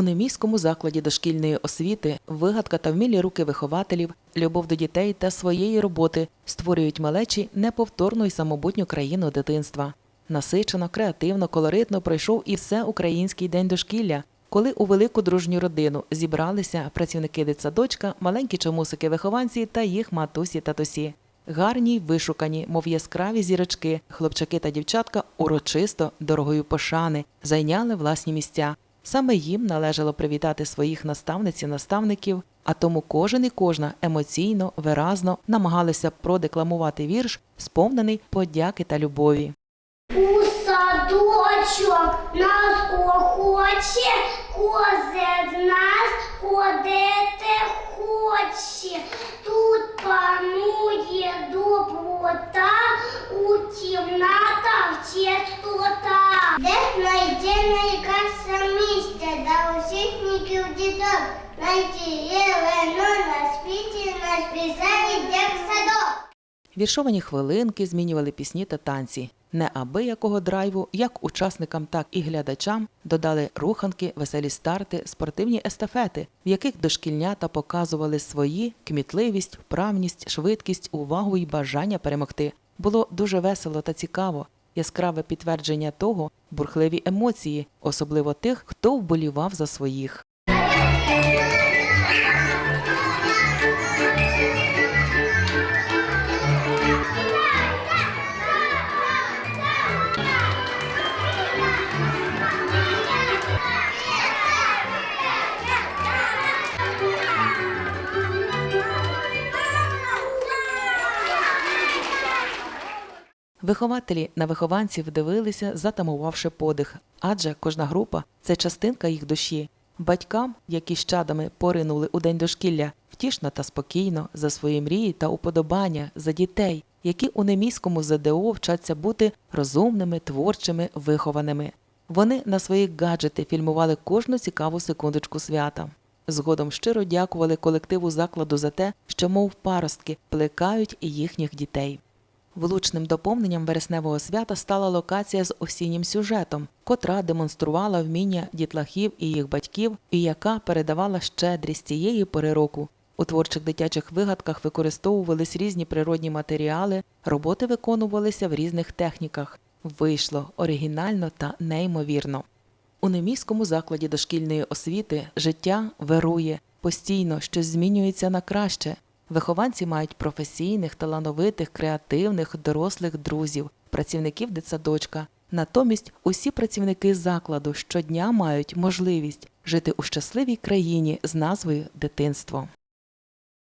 У неміському закладі дошкільної освіти вигадка та вмілі руки вихователів, любов до дітей та своєї роботи створюють малечі неповторну і самобутню країну дитинства. Насичено, креативно, колоритно пройшов і всеукраїнський день дошкілля, коли у велику дружню родину зібралися працівники дитсадочка, маленькі чомусики-вихованці та їх матусі татусі. Гарні й вишукані, мов яскраві зірочки, хлопчаки та дівчатка урочисто, дорогою пошани, зайняли власні місця. Саме їм належало привітати своїх наставниць і наставників, а тому кожен і кожна емоційно, виразно намагалися продекламувати вірш, сповнений подяки та любові. У садочок нас охоче, козет нас ходити хоче. Тут панує доброта, у кімнатах чистота. Де для усіх діток? Найти є вино на світі, на списанні як садок. Віршовані хвилинки змінювали пісні та танці. Неабиякого драйву як учасникам, так і глядачам додали руханки, веселі старти, спортивні естафети, в яких дошкільнята показували свої кмітливість, вправність, швидкість, увагу і бажання перемогти. Було дуже весело та цікаво. Яскраве підтвердження того бурхливі емоції, особливо тих, хто вболівав за своїх. Вихователі на вихованців дивилися, затамувавши подих, адже кожна група це частинка їх душі. Батькам, які з чадами поринули у день дошкілля, втішно та спокійно за свої мрії та уподобання за дітей, які у неміському ЗДО вчаться бути розумними, творчими, вихованими. Вони на свої гаджети фільмували кожну цікаву секундочку свята. Згодом щиро дякували колективу закладу за те, що, мов паростки, плекають їхніх дітей. Влучним доповненням вересневого свята стала локація з осіннім сюжетом, котра демонструвала вміння дітлахів і їх батьків, і яка передавала щедрість цієї пори року. У творчих дитячих вигадках використовувались різні природні матеріали, роботи виконувалися в різних техніках. Вийшло оригінально та неймовірно. У неміському закладі дошкільної освіти життя вирує, постійно щось змінюється на краще. Вихованці мають професійних, талановитих, креативних, дорослих друзів, працівників дитсадочка. Натомість усі працівники закладу щодня мають можливість жити у щасливій країні з назвою дитинство.